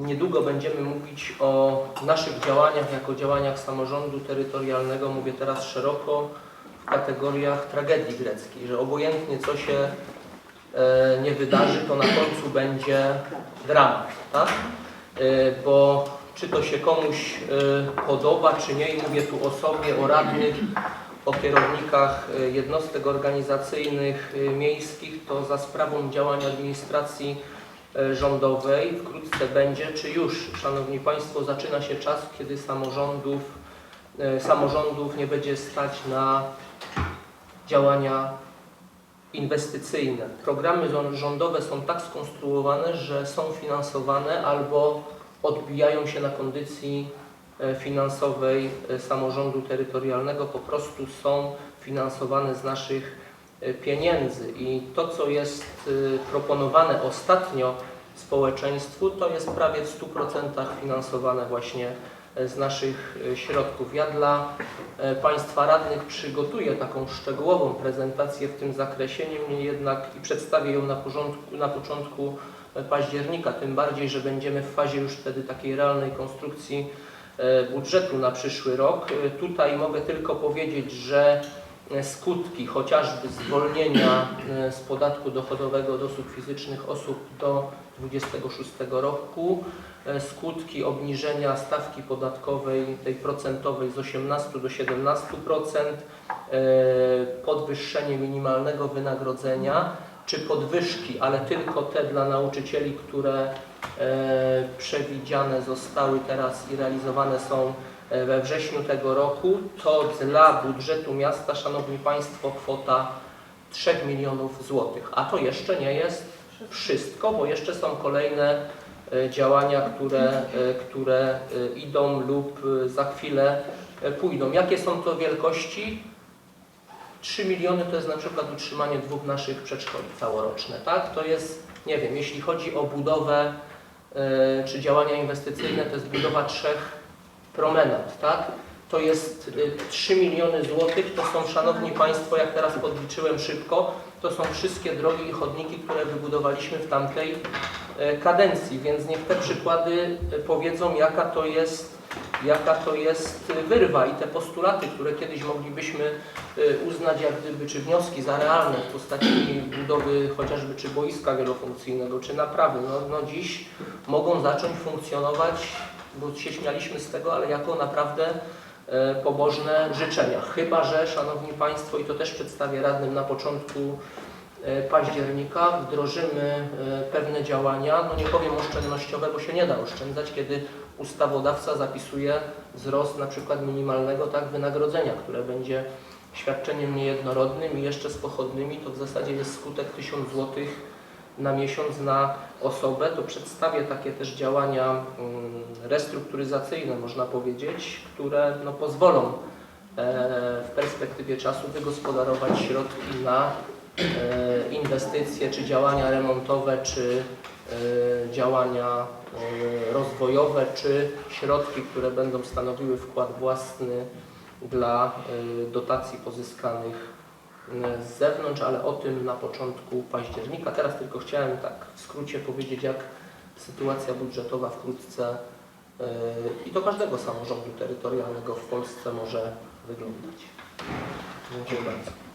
Niedługo będziemy mówić o naszych działaniach jako działaniach samorządu terytorialnego. Mówię teraz szeroko w kategoriach tragedii greckiej, że obojętnie co się e, nie wydarzy, to na końcu będzie dramat. Tak? E, bo czy to się komuś e, podoba, czy nie, i mówię tu o sobie, o radnych, o kierownikach e, jednostek organizacyjnych e, miejskich, to za sprawą działań administracji rządowej wkrótce będzie, czy już, Szanowni Państwo, zaczyna się czas, kiedy samorządów, e, samorządów nie będzie stać na działania inwestycyjne. Programy rządowe są tak skonstruowane, że są finansowane albo odbijają się na kondycji e, finansowej e, samorządu terytorialnego, po prostu są finansowane z naszych e, pieniędzy. I to, co jest e, proponowane ostatnio społeczeństwu, to jest prawie w 100% finansowane właśnie e, z naszych e, środków. Ja dla e, Państwa radnych przygotuję taką szczegółową prezentację w tym zakresie, niemniej jednak i przedstawię ją na, porządku, na początku października, tym bardziej, że będziemy w fazie już wtedy takiej realnej konstrukcji budżetu na przyszły rok. Tutaj mogę tylko powiedzieć, że skutki chociażby zwolnienia e, z podatku dochodowego od osób fizycznych osób do 26 roku, e, skutki obniżenia stawki podatkowej tej procentowej z 18 do 17%, e, podwyższenie minimalnego wynagrodzenia, czy podwyżki, ale tylko te dla nauczycieli, które e, przewidziane zostały teraz i realizowane są e, we wrześniu tego roku, to dla budżetu miasta, Szanowni Państwo, kwota 3 milionów złotych. A to jeszcze nie jest wszystko, bo jeszcze są kolejne e, działania, które, e, które e, idą lub e, za chwilę e, pójdą. Jakie są to wielkości? 3 miliony to jest na przykład utrzymanie dwóch naszych przedszkoli całoroczne, tak? To jest, nie wiem, jeśli chodzi o budowę e, czy działania inwestycyjne, to jest budowa trzech promenad, tak? To jest e, 3 miliony złotych, to są, Szanowni Państwo, jak teraz podliczyłem szybko, to są wszystkie drogi i chodniki, które wybudowaliśmy w tamtej e, kadencji, więc niech te przykłady e, powiedzą, jaka to jest jaka to jest wyrwa i te postulaty, które kiedyś moglibyśmy y, uznać jak gdyby, czy wnioski za realne w postaci budowy chociażby czy boiska wielofunkcyjnego, czy naprawy, no, no dziś mogą zacząć funkcjonować, bo się śmialiśmy z tego, ale jako naprawdę e, pobożne życzenia. Chyba, że Szanowni Państwo, i to też przedstawię radnym na początku e, października, wdrożymy e, pewne działania, no nie powiem oszczędnościowe, bo się nie da oszczędzać, kiedy ustawodawca zapisuje wzrost na przykład minimalnego tak wynagrodzenia, które będzie świadczeniem niejednorodnym i jeszcze z pochodnymi, to w zasadzie jest skutek 1000 zł na miesiąc na osobę, to przedstawię takie też działania mm, restrukturyzacyjne, można powiedzieć, które no, pozwolą e, w perspektywie czasu wygospodarować środki na e, inwestycje, czy działania remontowe, czy e, działania rozwojowe, czy środki, które będą stanowiły wkład własny dla dotacji pozyskanych z zewnątrz, ale o tym na początku października. Teraz tylko chciałem tak w skrócie powiedzieć, jak sytuacja budżetowa wkrótce e, i do każdego samorządu terytorialnego w Polsce może wyglądać. Dziękuję bardzo.